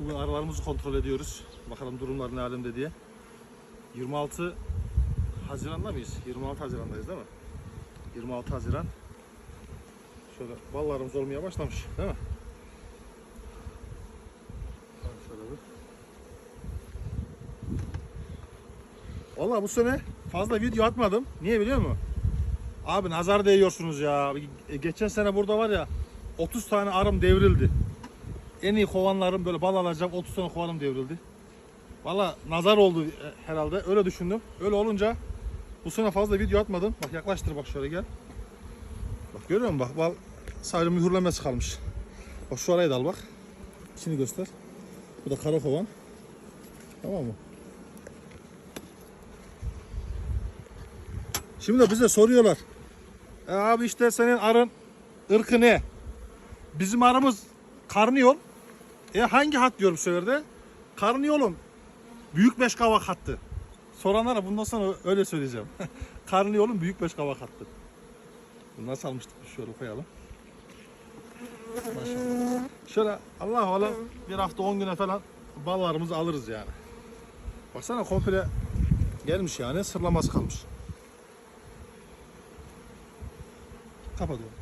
Bugün aralarımızı kontrol ediyoruz. Bakalım durumlar ne alemde diye. 26 Haziran'da mıyız? 26 Haziran'dayız değil mi? 26 Haziran. Şöyle ballarımız olmaya başlamış değil mi? Vallahi bu sene fazla video atmadım. Niye biliyor musun? Abi nazar değiyorsunuz ya. Geçen sene burada var ya 30 tane arım devrildi. En iyi kovanlarım böyle bal alacak 30 tane kovanım devrildi. Valla nazar oldu e, herhalde. Öyle düşündüm. Öyle olunca bu sene fazla video atmadım. Bak yaklaştır bak şöyle gel. Bak görüyor musun bak bal sadece mühürlemesi kalmış. Bak şu arayı da al bak. İçini göster. Bu da kara kovan. Tamam mı? Şimdi de bize soruyorlar. E abi işte senin arın ırkı ne? Bizim arımız karnıyol. E hangi hat diyorum bu sefer de? Karnıyolum. Büyük beş kavak hattı. Soranlara bundan sonra öyle söyleyeceğim. Karnıyolun büyük beş kavak hattı. Bunu nasıl almıştık? Şöyle koyalım. Maşallah. Şöyle Allah Allah bir hafta 10 güne falan ballarımızı alırız yani. Baksana komple gelmiş yani sırlaması kalmış. Kapatıyorum.